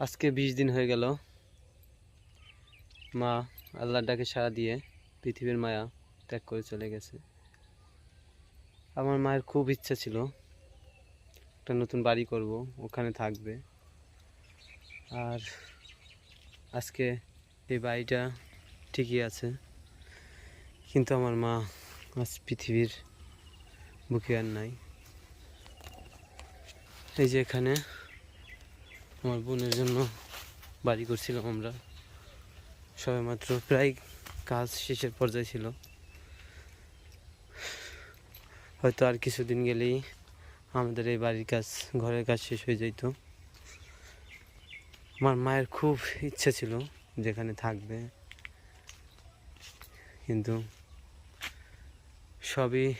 আজকে বিশ দিন হয়ে গেল। মা আল্লাহর ডাকে সাড়া দিয়ে পৃথিবীর মায়া ত্যাগ করে চলে গেছে। আমার মায়ের খুব ইচ্ছা ছিল একটা নতুন বাড়ি করব, ওখানে থাকবে। আর আজকে এই বাড়িটা ঠিকই আছে। কিন্তু আমার মা আজ পৃথিবীর বুকে আর নাই। এই যে এখানে আমার বোনের জন্য বাড়ি করছিলাম আমরা। সবে মাত্র প্রায় কাজ শেষের পর্যায়ে ছিল। হয়তো আর কিছুদিন গেলেই আমাদের এই বাড়ির কাজ, ঘরের কাজ শেষ হয়ে যেত আমার মায়ের খুব ইচ্ছা ছিল যেখানে থাকবে। কিন্তু সবই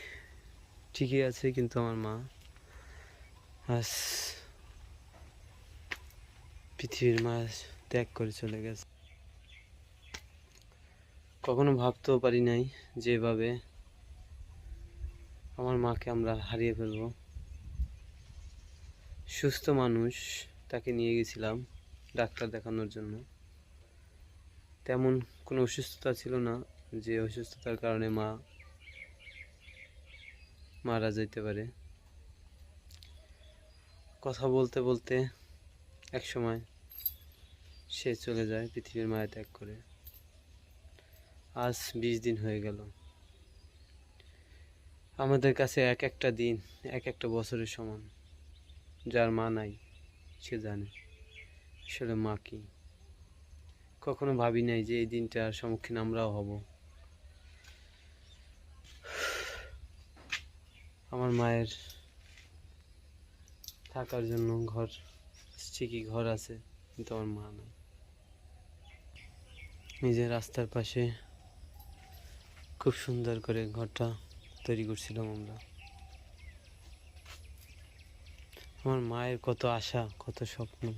ঠিকই আছে কিন্তু আমার মা। আজ পৃথিবীর মাছ ত্যাগ করে চলে গেছে। কখনো ভাবতেও পারি নাই যেভাবে আমার মাকে আমরা হারিয়ে ফেলব। সুস্থ মানুষ তাকে নিয়ে গেছিলাম ডাক্তার দেখানোর জন্য। তেমন কোনো অসুস্থতা ছিল না যে অসুস্থতার কারণে মা মারা যেতে পারে। কথা বলতে বলতে এক সময় সে চলে যায় পৃথিবীর মায়া ত্যাগ করে। আজ বিশ দিন হয়ে গেল। আমাদের কাছে এক একটা দিন, এক একটা বছরের সমান। যার মা নাই, সে জানে। আসলে মা কি? কখনো ভাবি নাই যে এই দিনটার সম্মুখীন আমরাও হব। আমার মায়ের থাকার জন্য ঘর ঠিকই ঘর আছে, কিন্তু আমার মা নাই। নিজের রাস্তার পাশে খুব সুন্দর করে ঘরটা তৈরি করছিলাম আমরা। আমার মায়ের কত আশা, কত স্বপ্ন।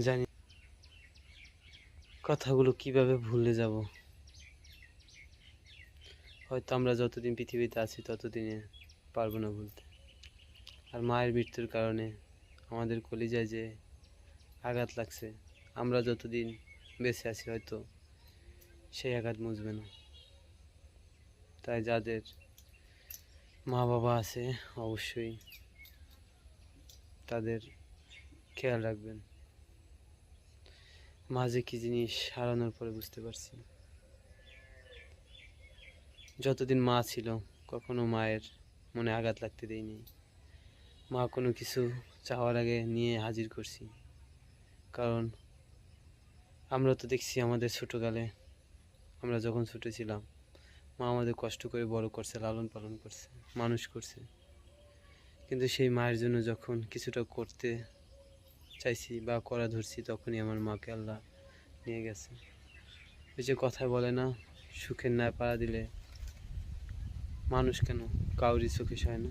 জানি কথাগুলো কীভাবে ভুলে যাব। হয়তো আমরা যতদিন পৃথিবীতে আছি, ততদিনে পারব না ভুলতে। আর মায়ের মৃত্যুর কারণে আমাদের কলিজায় যে আঘাত লাগছে, আমরা যতদিন বেঁচে আছি হয়তো সেই আঘাত মুছবে না। তাই যাদের মা বাবা আছে, অবশ্যই তাদের খেয়াল রাখবেন। মাঝে কি জিনিস হারানোর পরে বুঝতে পারছি। যতদিন মা ছিল, কখনো মায়ের মনে আঘাত লাগতে দেয়নি। মা কোনো কিছু চাওয়ার আগে নিয়ে হাজির করছি। কারণ আমরা তো দেখছি আমাদের ছোটোকালে আমরা যখন ছোটো ছিলাম, মা আমাদের কষ্ট করে বড় করছে, লালন পালন করছে, মানুষ করছে। কিন্তু সেই মায়ের জন্য যখন কিছুটা করতে চাইছি বা করা ধরছি, তখনই আমার মাকে আল্লাহ নিয়ে গেছে। ওই যে কথায় বলে না, সুখের ন্যায় পাড়া দিলে মানুষ কেন কাউরি চোখে সয় না?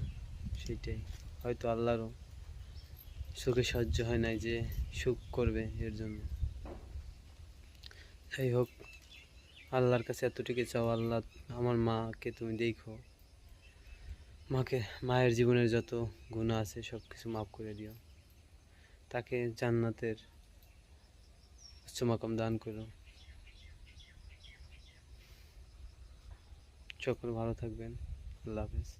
সেইটাই। হয়তো আল্লাহরও সুখে সহ্য হয় নাই যে সুখ করবে এর জন্য। যাই হোক, আল্লাহর কাছে এতটুকু চাও আল্লাহ আমার মাকে তুমি দেখো। মাকে, মায়ের জীবনের যত গুণা আছে সব কিছু মাফ করে দিও। তাকে জান্নাতের উচ্চ মাকাম দান করো। সকল ভালো থাকবেন। আল্লাহ হাফেজ।